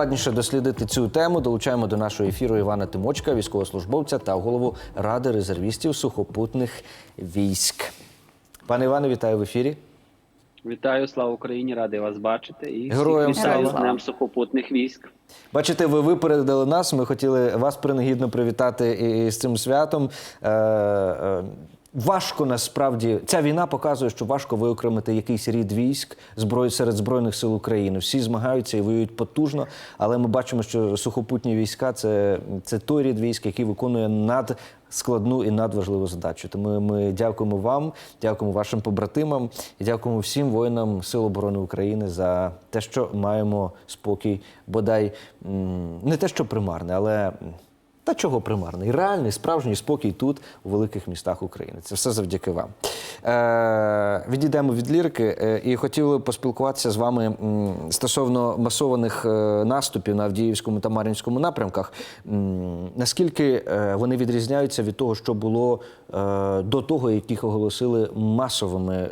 Складніше дослідити цю тему долучаємо до нашого ефіру Івана Тимочка, військовослужбовця та голову ради резервістів сухопутних військ. Пане Іване, вітаю в ефірі. Вітаю, слава Україні! Радий вас бачити і Героям вітаю слава. з Днем сухопутних військ. Бачите, ви випередили нас. Ми хотіли вас принагідно привітати і- і з цим святом. Важко насправді ця війна показує, що важко виокремити якийсь рід військ зброї серед збройних сил України. Всі змагаються і воюють потужно, але ми бачимо, що сухопутні війська це, це той рід військ, який виконує надскладну і надважливу задачу. Тому ми дякуємо вам, дякуємо вашим побратимам і дякуємо всім воїнам Сил оборони України за те, що маємо спокій, бодай не те, що примарне, але. Та чого примарний? Реальний, справжній спокій тут, у великих містах України. Це все завдяки вам. Е, відійдемо від лірики е, і хотіли поспілкуватися з вами стосовно масованих е, наступів на Авдіївському та Мар'їнському напрямках. Наскільки е, вони відрізняються від того, що було до того, яких оголосили масовими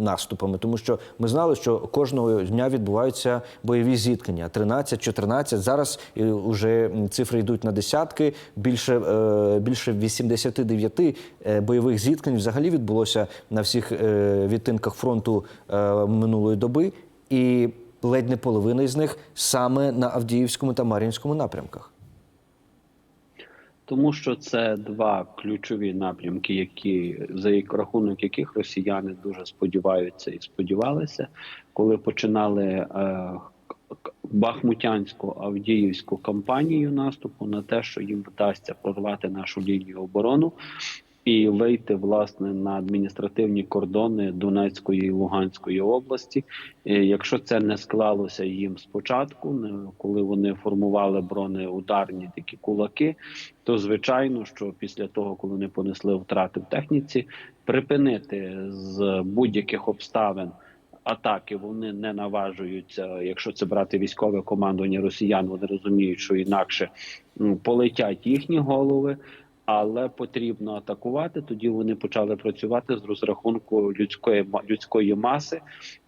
наступами? Тому що ми знали, що кожного дня відбуваються бойові зіткнення 13-14. Зараз вже цифри йдуть на десятки. Більше, е, більше 89 е, бойових зіткнень взагалі відбулося на всіх е, відтинках фронту минулої доби, і ледь не половина із них саме на Авдіївському та Мар'їнському напрямках. Тому що це два ключові напрямки, які за рахунок яких росіяни дуже сподіваються і сподівалися, коли починали Бахмутянську Авдіївську кампанію наступу на те, що їм вдасться прорвати нашу лінію оборону і вийти власне на адміністративні кордони Донецької і Луганської області. Якщо це не склалося їм спочатку, коли вони формували бронеударні такі кулаки, то звичайно, що після того, коли вони понесли втрати в техніці, припинити з будь-яких обставин. Атаки вони не наважуються. Якщо це брати військове командування росіян, вони розуміють, що інакше полетять їхні голови, але потрібно атакувати. Тоді вони почали працювати з розрахунку людської людської маси.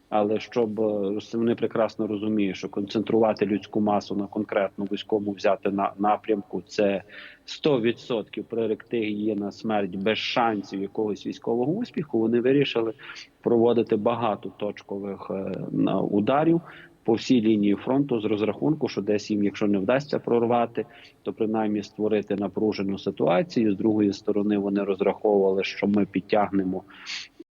Але щоб е, вони прекрасно розуміють, що концентрувати людську масу на конкретно військовому взяти на напрямку це 100% приректи її на смерть без шансів якогось військового успіху. Вони вирішили проводити багато точкових е, ударів по всій лінії фронту з розрахунку, що десь їм, якщо не вдасться прорвати, то принаймні створити напружену ситуацію. З другої сторони, вони розраховували, що ми підтягнемо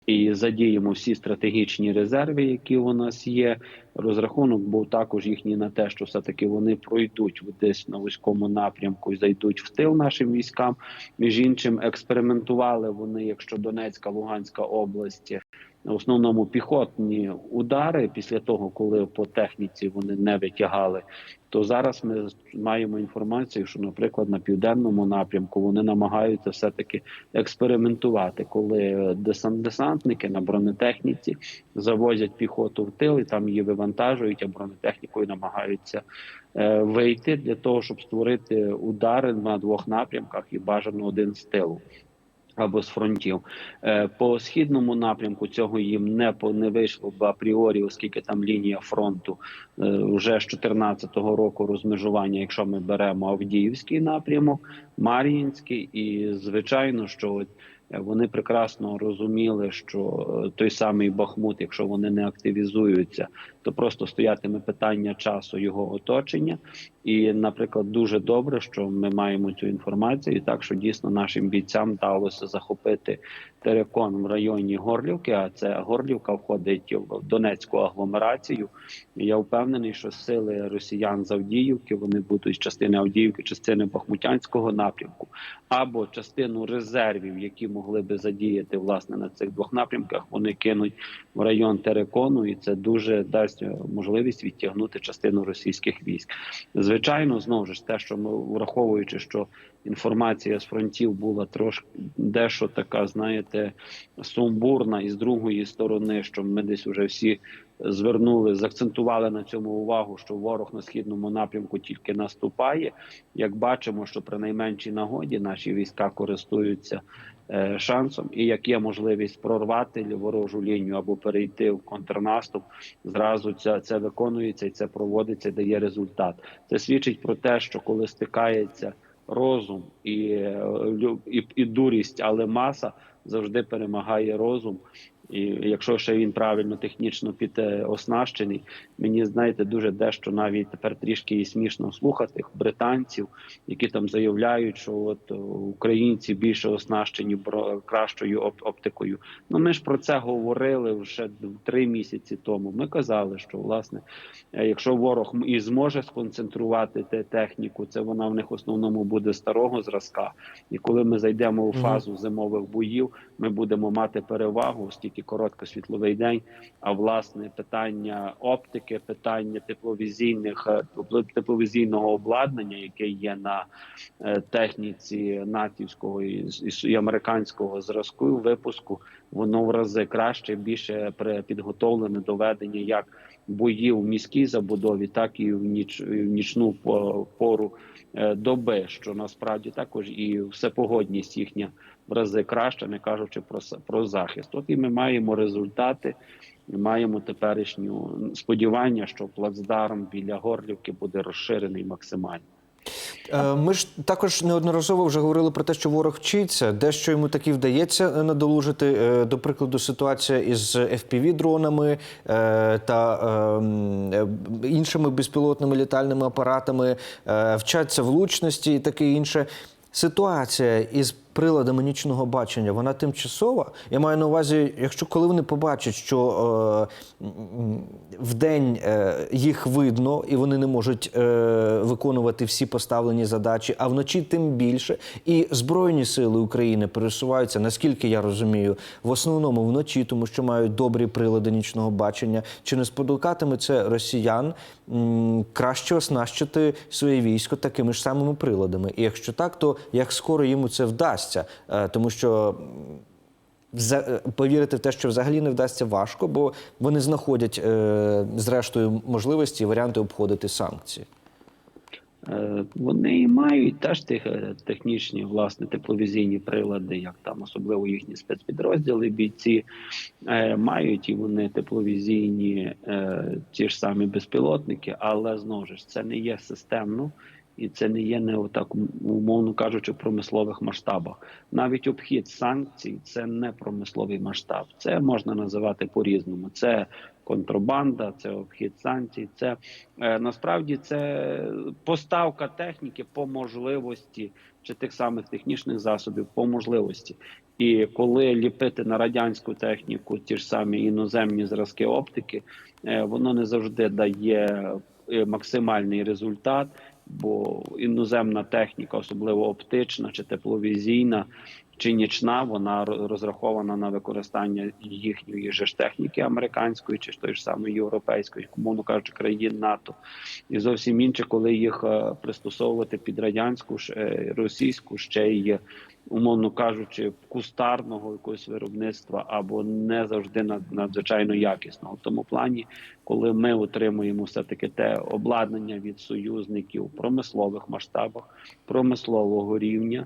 і задіємо всі стратегічні резерви, які у нас є. Розрахунок був також їхній на те, що все таки вони пройдуть десь на вузькому напрямку і зайдуть в тил нашим військам. Між іншим, експериментували вони, якщо Донецька, Луганська області. В основному піхотні удари після того, коли по техніці вони не витягали, то зараз ми маємо інформацію, що, наприклад, на південному напрямку вони намагаються все таки експериментувати, коли десант десантники на бронетехніці завозять піхоту в тил і там її вивантажують, а бронетехнікою намагаються е, вийти для того, щоб створити удари на двох напрямках і бажано один з тилу. Або з фронтів Е, по східному напрямку цього їм не по не вийшло б апріорі, оскільки там лінія фронту е, вже з 2014 року розмежування. Якщо ми беремо Авдіївський напрямок, Мар'їнський, і звичайно, що от, е, вони прекрасно розуміли, що той самий Бахмут, якщо вони не активізуються, то просто стоятиме питання часу його оточення. І, наприклад, дуже добре, що ми маємо цю інформацію, так що дійсно нашим бійцям вдалося захопити терекон в районі Горлівки. А це Горлівка входить в Донецьку агломерацію. Я впевнений, що сили росіян з Авдіївки вони будуть частини Авдіївки, частини Бахмутянського напрямку, або частину резервів, які могли би задіяти власне на цих двох напрямках. Вони кинуть в район Терекону, і це дуже дасть можливість відтягнути частину російських військ. Звичайно, знову ж те, що ми враховуючи, що інформація з фронтів була трошки дещо така, знаєте, сумбурна, і з другої сторони, що ми десь вже всі звернули, заакцентували на цьому увагу, що ворог на східному напрямку тільки наступає. Як бачимо, що при найменшій нагоді наші війська користуються е, шансом, і як є можливість прорвати ворожу лінію або перейти в контрнаступ, зразу це, це виконується і це проводиться, дає результат. Це свідчить про те, що коли стикається розум і, е, і, і дурість, але маса завжди перемагає розум. І якщо ще він правильно технічно підоснащений, мені знаєте, дуже дещо навіть тепер трішки і смішно слухати британців, які там заявляють, що от е, українці більше оснащені кращою оптикою. Ну ми ж про це говорили вже три місяці тому. Ми казали, що власне, е, якщо ворог і зможе сконцентрувати те техніку, це вона в них в основному буде старого зразка. І коли ми зайдемо у фазу зимових боїв, ми будемо мати перевагу, оскільки короткосвітловий день. А власне питання оптики, питання тепловізійних е, тепловізійного обладнання, яке є на е, техніці натівського і, американського зразку випуску, воно в рази краще, більше підготовлене до ведення як боїв в міській забудові, так і в ніч в нічну пору е, доби, що насправді також і всепогодність їхня в рази краще, не кажучи про про захист. От і ми маємо результати. Ми маємо теперішню сподівання, що плацдарм біля Горлівки буде розширений максимально. Е, Ми ж також неодноразово вже говорили про те, що ворог вчиться, дещо йому таки вдається е, надолужити. Е, До прикладу, ситуація із FPV-дронами е, та е, м, е, іншими безпілотними літальними апаратами, вчаться влучності і таке інше. Ситуація із приладами нічного бачення, вона тимчасова. Я маю на увазі, якщо коли вони побачать, що е, м, вдень е, їх видно і вони не можуть е, виконувати всі поставлені задачі, а вночі тим більше. І Збройні сили України пересуваються, наскільки я розумію, в основному вночі, тому що мають добрі прилади нічного бачення. Чи не спонукатиме це росіян м, краще оснащити своє військо такими ж самими приладами? І якщо так, то як скоро йому це вдасться? Е, Тому що е, повірити в те, що взагалі не вдасться важко, бо вони знаходять е, зрештою можливості і варіанти обходити санкції. Вони мають теж тих, технічні власне тепловізійні прилади, як там особливо їхні спецпідрозділи, бійці е, мають і вони тепловізійні е, ті ж самі безпілотники, але знову ж це не є системно. І це не є не отак, умовно кажучи, в промислових масштабах. Навіть обхід санкцій це не промисловий масштаб. Це можна називати по-різному. Це контрабанда, це обхід санкцій. Це е, насправді це поставка техніки по можливості чи тих самих технічних засобів по можливості. І коли ліпити на радянську техніку ті ж самі іноземні зразки оптики, е, воно не завжди дає е, максимальний результат, бо іноземна техніка, особливо оптична чи тепловізійна. Чи нічна вона ро- розрахована на використання їхньої же ж техніки американської, чи ж тої ж самої європейської, умовно кажучи, країн НАТО, і зовсім інше, коли їх е, пристосовувати під радянську ж е, російську, ще й умовно кажучи, кустарного якогось виробництва або не завжди над- надзвичайно якісного. В тому плані, коли ми отримуємо все таки те обладнання від союзників промислових масштабах, промислового рівня.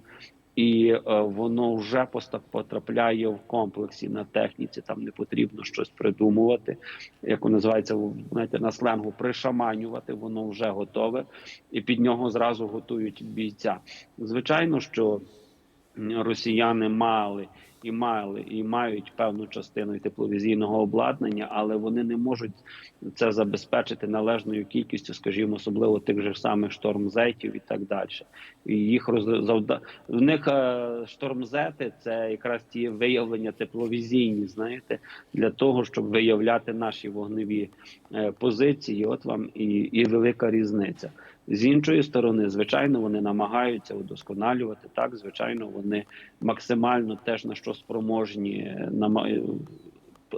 І е, воно вже потрапляє в комплексі на техніці. Там не потрібно щось придумувати, як називається знаєте, на сленгу пришаманювати. Воно вже готове, і під нього зразу готують бійця. Звичайно, що росіяни мали і мали і мають певну частину тепловізійного обладнання, але вони не можуть це забезпечити належною кількістю, скажімо, особливо тих же самих штормзетів і так далі. І їх роз... в них е, штормзети це якраз ті виявлення тепловізійні, знаєте, для того, щоб виявляти наші вогневі е, позиції. От вам і, і велика різниця. З іншої сторони, звичайно, вони намагаються удосконалювати так. Звичайно, вони максимально теж на що спроможні е, нама-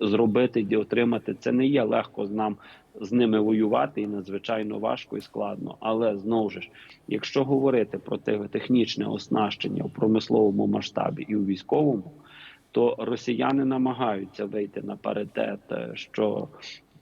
зробити і отримати. Це не є легко з нам з ними воювати і надзвичайно важко і складно. Але знову ж, якщо говорити про те технічне оснащення у промисловому масштабі і у військовому, то росіяни намагаються вийти на паритет, е, що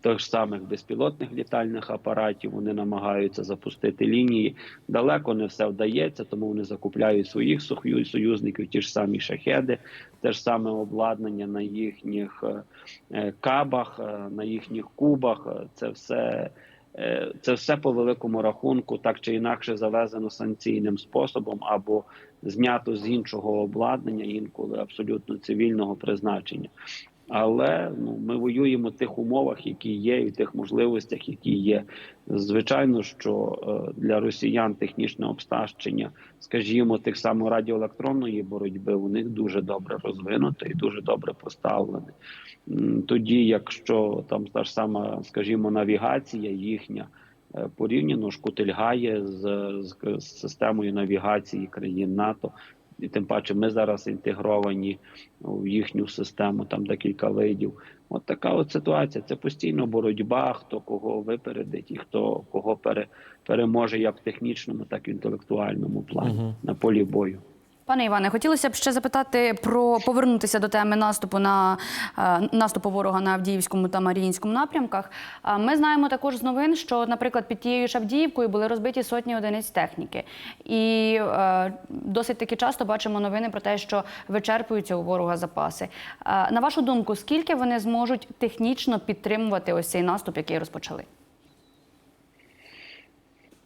тих самих безпілотних літальних апаратів. Вони намагаються запустити лінії. Далеко не все вдається, тому вони закупляють своїх союзників, ті ж самі шахеди, те ж саме обладнання на їхніх е, е, кабах, е, на їхніх кубах. Це все. Це все по великому рахунку, так чи інакше завезено санкційним способом або знято з іншого обладнання, інколи абсолютно цивільного призначення. Але ну ми воюємо в тих умовах, які є, і в тих можливостях, які є. Звичайно, що е, для росіян технічне обстачення, скажімо, тих само радіоелектронної боротьби, у них дуже добре розвинуте і дуже добре поставлене. Тоді, якщо там та ж сама, скажімо, навігація їхня е, порівняно шкутильгає з, з, з системою навігації країн НАТО. І тим паче ми зараз інтегровані в їхню систему, там декілька видів. От така от ситуація. Це постійно боротьба, хто кого випередить і хто кого пере, переможе як в технічному, так і в інтелектуальному плані на полі бою. Пане Іване, хотілося б ще запитати про повернутися до теми наступу на е, наступу ворога на Авдіївському та Маріїнському напрямках. Ми знаємо також з новин, що, наприклад, під тією ж Авдіївкою були розбиті сотні одиниць техніки, і е, досить таки часто бачимо новини про те, що вичерпуються у ворога запаси. На вашу думку, скільки вони зможуть технічно підтримувати ось цей наступ, який розпочали?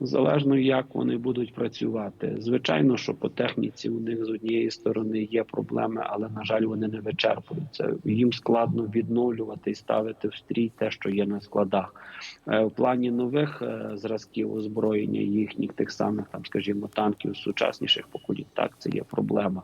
Залежно як вони будуть працювати. Звичайно, що по техніці у них з однієї сторони є проблеми, але на жаль, вони не вичерпуються. Їм складно відновлювати і ставити в стрій те, що є на складах. Е, В плані нових е, зразків озброєння їхніх тих самих, там, скажімо, танків сучасніших поколінь. Так, це є проблема.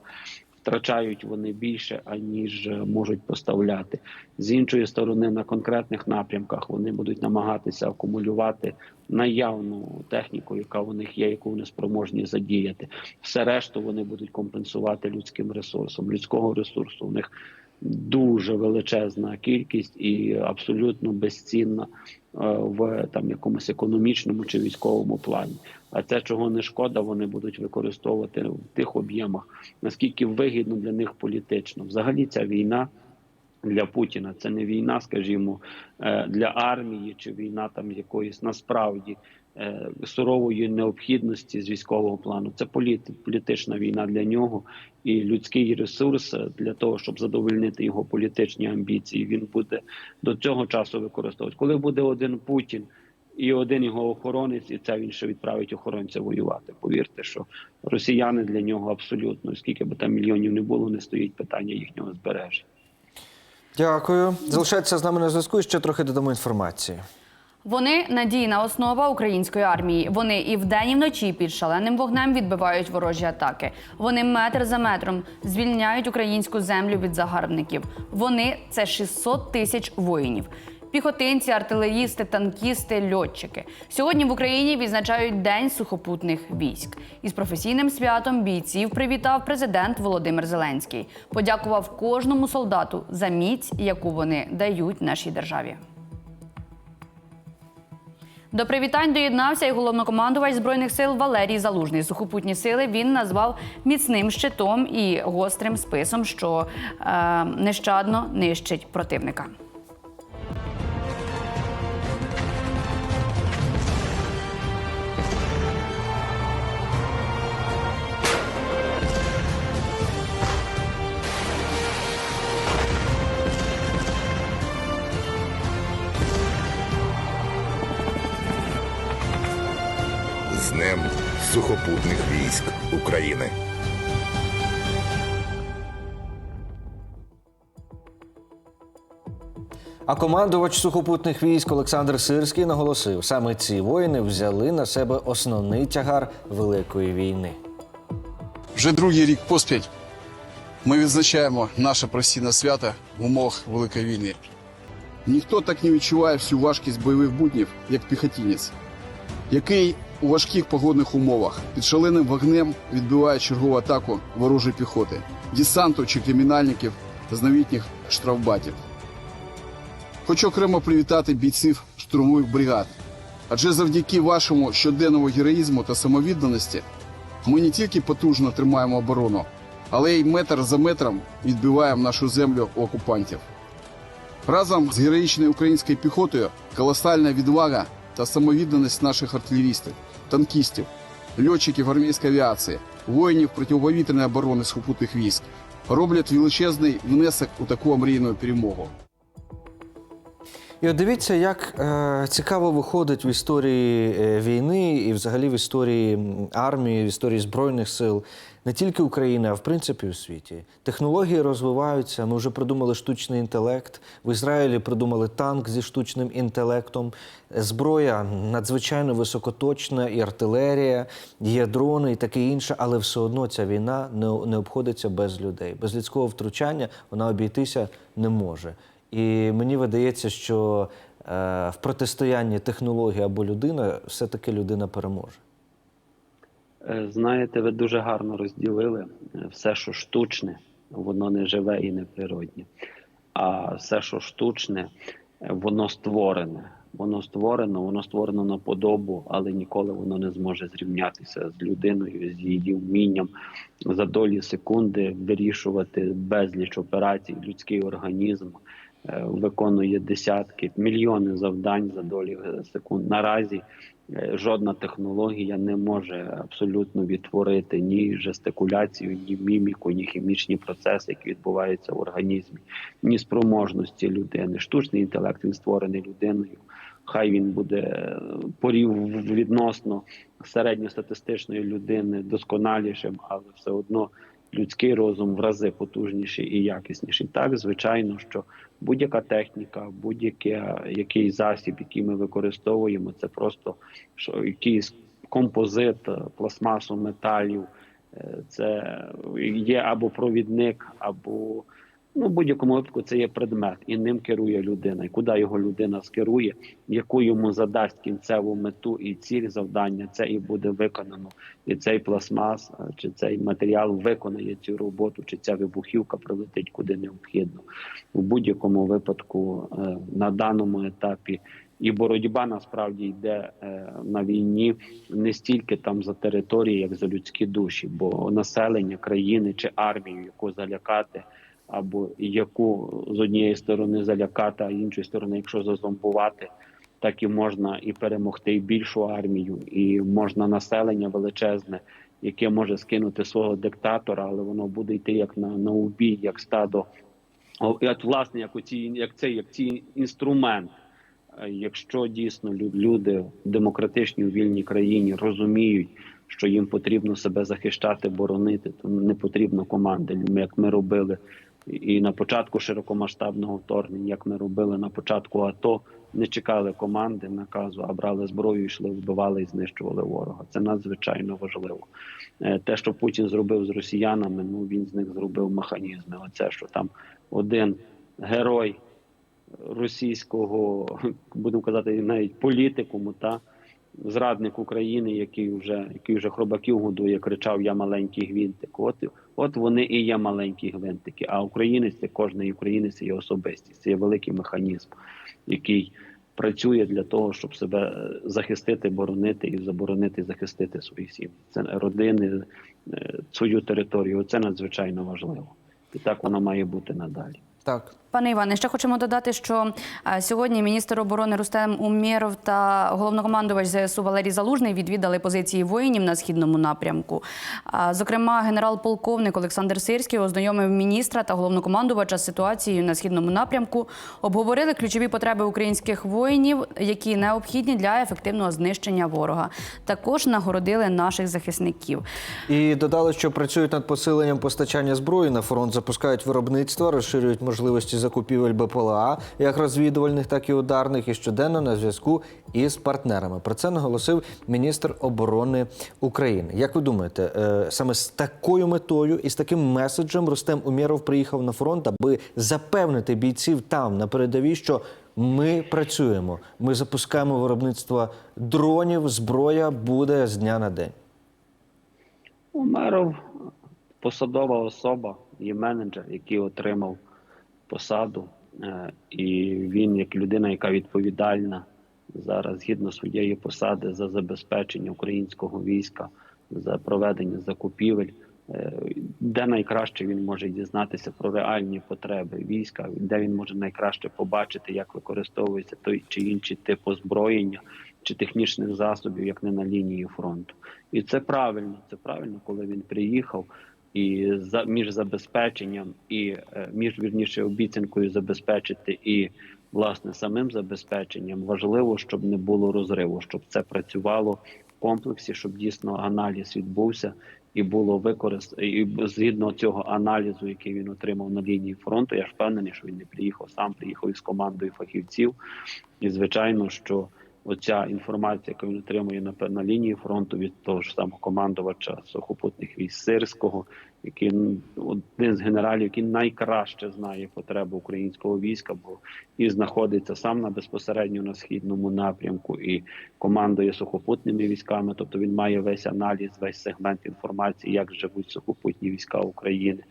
Втрачають вони більше, аніж е, можуть поставляти. З іншої сторони, на конкретних напрямках вони будуть намагатися акумулювати наявну техніку, яка у них є, яку вони спроможні задіяти. Все решту вони будуть компенсувати людським ресурсом. Людського ресурсу у них дуже величезна кількість і абсолютно безцінна в там якомусь економічному чи військовому плані. А те, чого не шкода, вони будуть використовувати в тих об'ємах, наскільки вигідно для них політично. Взагалі ця війна для Путіна це не війна, скажімо, е, для армії чи війна там якоїсь насправді е, сурової необхідності з військового плану. Це політи, політична війна для нього і людський ресурс е, для того, щоб задовольнити його політичні амбіції. Він буде до цього часу використовувати. Коли буде один Путін. І один його охоронець, і це він ще відправить охоронця воювати. Повірте, що росіяни для нього абсолютно, скільки би там мільйонів не було, не стоїть питання їхнього збереження. Дякую. Залишайтеся з нами на зв'язку і ще трохи додамо інформації. Вони надійна основа української армії. Вони і вдень, і вночі під шаленим вогнем відбивають ворожі атаки. Вони метр за метром звільняють українську землю від загарбників. Вони це 600 тисяч воїнів. Піхотинці, артилерісти, танкісти, льотчики. Сьогодні в Україні відзначають День сухопутних військ. Із професійним святом бійців привітав президент Володимир Зеленський. Подякував кожному солдату за міць, яку вони дають нашій державі. До привітань доєднався і головнокомандувач збройних сил Валерій Залужний. Сухопутні сили він назвав міцним щитом і гострим списом, що е, нещадно нищить противника. Днем сухопутних військ України. А командувач сухопутних військ Олександр Сирський наголосив, саме ці воїни взяли на себе основний тягар великої війни. Вже другий рік поспіль ми відзначаємо наше професійне свято в умовах Великої війни. Ніхто так не відчуває всю важкість бойових буднів, як піхотінець, який у важких погодних умовах під шаленим вогнем відбиває чергову атаку ворожої піхоти, десанту чи кримінальників з новітніх штрафбатів. Хочу окремо привітати бійців штурмових бригад, адже завдяки вашому щоденному героїзму та самовідданості ми не тільки потужно тримаємо оборону, але й метр за метром відбиваємо нашу землю у окупантів. Разом з героїчною українською піхотою колосальна відвага та самовідданість наших артилерістів, танкістів, льотчиків армійської авіації, воїнів протиповітряної оборони схопутних військ роблять величезний внесок у таку омрійну перемогу. І от дивіться, як е, цікаво виходить в історії е, війни і взагалі в історії армії, в історії Збройних сил не тільки України, а в принципі у світі. Технології розвиваються. Ми вже придумали штучний інтелект. В Ізраїлі придумали танк зі штучним інтелектом. Зброя надзвичайно високоточна, і артилерія, є дрони і таке інше, але все одно ця війна не, обходиться без людей. Без людського втручання вона обійтися не може. І мені видається, що е, в протистоянні технології або людина все-таки людина переможе. Е, Знаєте, ви дуже гарно розділили Е, все, що штучне, воно не живе і не природнє. А все, що штучне, воно створене. Воно створено, воно створено на подобу, але ніколи воно не зможе зрівнятися з людиною, з її вмінням за долі секунди вирішувати безліч операцій. Людський організм виконує десятки, мільйони завдань за долі е, секунд. Наразі е, жодна технологія не може абсолютно відтворити ні жестикуляцію, ні міміку, ні хімічні процеси, які відбуваються в організмі, ні спроможності людини. Штучний інтелект він створений людиною. Хай він буде е, порів відносно середньостатистичної людини досконалішим, але все одно людський розум в рази потужніший і якісніший. Так, звичайно, що будь-яка техніка, будь-який який засіб, який ми використовуємо, це просто якийсь композит, пластмасу, металів. Е, Це є або провідник, або ну, в будь-якому випадку це є предмет, і ним керує людина. І куди його людина скерує, яку йому задасть кінцеву мету і ціль завдання, це і буде виконано. І цей пластмас чи цей матеріал виконає цю роботу, чи ця вибухівка прилетить куди необхідно. У будь-якому випадку е, на даному етапі. І боротьба насправді йде е, на війні не стільки там за території, як за людські душі, бо населення країни чи армію, яку залякати, або яку з однієї сторони залякати, а іншої сторони, якщо зазомбувати, так і можна і перемогти і більшу армію, і можна населення величезне, яке може скинути свого диктатора, але воно буде йти як на, на убій, як стадо, О, як власне, як оці, як цей, як ці інструмент. Е, Якщо дійсно лю- люди в демократичній вільній країні розуміють, що їм потрібно себе захищати, боронити, то не потрібно команди, як ми робили і на початку широкомасштабного вторгнення, як ми робили на початку АТО, не чекали команди наказу, а брали зброю, йшли, вбивали і знищували ворога. Це надзвичайно важливо. Е, Те, що Путін зробив з росіянами, ну він з них зробив механізми. Оце що там один герой російського, будемо казати, навіть політикуму, та зрадник України, який вже який вже хробаків годує, кричав Я маленький гвинтик. От от вони і є маленькі гвинтики. А українець це кожний українець є особистість. Це є великий механізм, який працює для того, щоб себе е, захистити, боронити і заборонити, захистити свої сім'ї. Це родини, е, свою територію. Це надзвичайно важливо, і так воно має бути надалі. Так. Пане Іване, ще хочемо додати, що е, сьогодні міністр оборони Рустем Умєров та головнокомандувач ЗСУ Валерій Залужний відвідали позиції воїнів на східному напрямку. Зокрема, генерал-полковник Олександр Сирський ознайомив міністра та головнокомандувача з ситуацією на східному напрямку. Обговорили ключові потреби українських воїнів, які необхідні для ефективного знищення ворога. Також нагородили наших захисників. І додали, що працюють над посиленням постачання зброї на фронт, запускають виробництво, розширюють можливості закупівель БПЛА, як розвідувальних, так і ударних, і щоденно на зв'язку із партнерами. Про це наголосив міністр оборони України. Як ви думаєте, е, саме з такою метою і з таким меседжем Рустем Умєров приїхав на фронт, аби запевнити бійців там на передовій, що ми працюємо, ми запускаємо виробництво дронів, зброя буде з дня на день. Умеров посадова особа і менеджер, який отримав посаду, Е, і він, як людина, яка відповідальна зараз згідно своєї посади за забезпечення українського війська, за проведення закупівель, е, де найкраще він може дізнатися про реальні потреби війська, де він може найкраще побачити, як використовується той чи інший тип озброєння чи технічних засобів, як не на лінії фронту. І це правильно. Це правильно, коли він приїхав. І за між забезпеченням і е, між вірніше обіцянкою забезпечити і власне самим забезпеченням важливо, щоб не було розриву, щоб це працювало в комплексі, щоб дійсно аналіз відбувся і було використано і згідно цього аналізу, який він отримав на лінії фронту. Я ж впевнений, що він не приїхав сам, приїхав із командою фахівців. І звичайно, що оця інформація, яку він отримує на, на лінії фронту від того ж самого командувача сухопутних військ Сирського, який один з генералів, який найкраще знає потребу українського війська, бо і знаходиться сам на безпосередньо на східному напрямку, і командує сухопутними військами. Тобто він має весь аналіз, весь сегмент інформації, як живуть сухопутні війська України.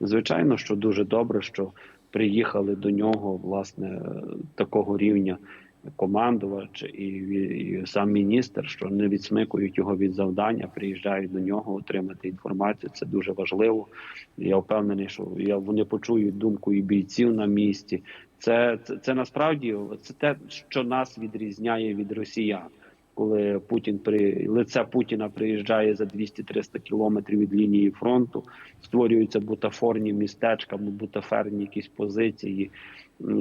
Звичайно, що дуже добре, що приїхали до нього власне такого рівня командувач і, і сам міністр, що не відсмикують його від завдання, приїжджають до нього отримати інформацію. Це дуже важливо. Я впевнений, що я вони почують думку і бійців на місці. Це, це, це насправді це те, що нас відрізняє від росіян. Коли Путін при лице Путіна приїжджає за 200-300 кілометрів від лінії фронту, створюються бутафорні містечка, бутаферні якісь позиції.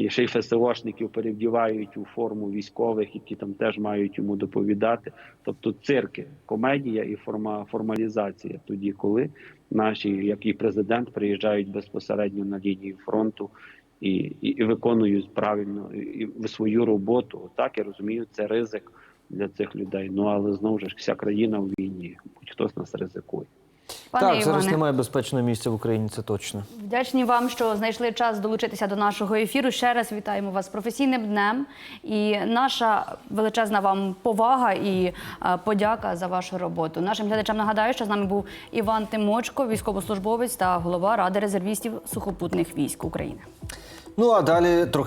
Ще й ФСОшників перевдівають у форму військових, які там теж мають йому доповідати. Тобто цирки, комедія і форма формалізація. Тоді, коли наші, як і президент, приїжджають безпосередньо на лінію фронту і, і, і виконують правильно і, і свою роботу. Так я розумію, це ризик для цих людей. Ну але знову ж вся країна в війні, будь-хто з нас ризикує. Пане так, зараз немає безпечного місця в Україні, це точно. вдячні вам, що знайшли час долучитися до нашого ефіру. Ще раз вітаємо вас з професійним днем. І наша величезна вам повага і е, подяка за вашу роботу. Нашим глядачам нагадаю, що з нами був Іван Тимочко, військовослужбовець та голова Ради резервістів сухопутних військ України. Ну а далі трохи.